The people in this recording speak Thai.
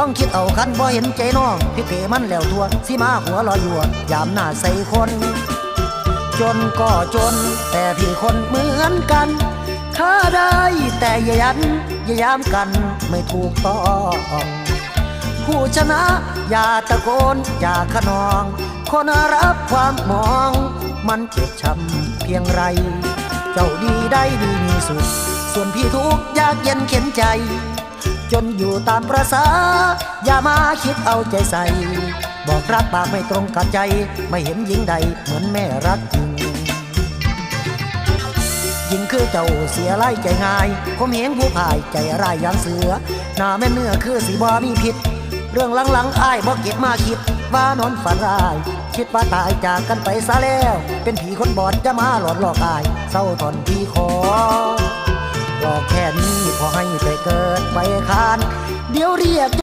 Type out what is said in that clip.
ลองคิดเอาคันบ่เห็นใจน้อง พี่เกมันแล้วทัวสิมาหัวลอยยัวยามหน้าใส่คน จนก็จน แต่พี่คนเหมือนกันข้าได้แต่ยยันยายามกันไม่ถูกต้องผู้ชนะอย่าตะโกนอย่าขนอง คนรับความมอง มันเจ็บช้ำเพียงไร เจ้าดีได้ดีมีสุข ส่วนพี่ทุกยากเย็นเข็นใจ จนอยู่ตามประษา อย่ามาคิดเอาใจใส่ บอกรักปากไม่ตรงกับใจ ไม่เห็นหญิงใดเหมือนแม่รักจริงยิ่งคือเจ้าเสียไล่ใจง่ายผมเห็นผู้พายใจร้ายอย่างเสือ หน้าแม่เนื้อคือสีบอมีผิดเรื่องหลังๆอ้ายบ่เก็บมาคิด ว่านอนฝันร้าย คิดว่าตายจากกันไปซะแล้ว เป็นผีคนบอดจะมาหลอนหลอกอาย เศร้าทนพี่ขอ อกแค่นี้พอให้ไปเกิดไปคาน เดี๋ยวเรียก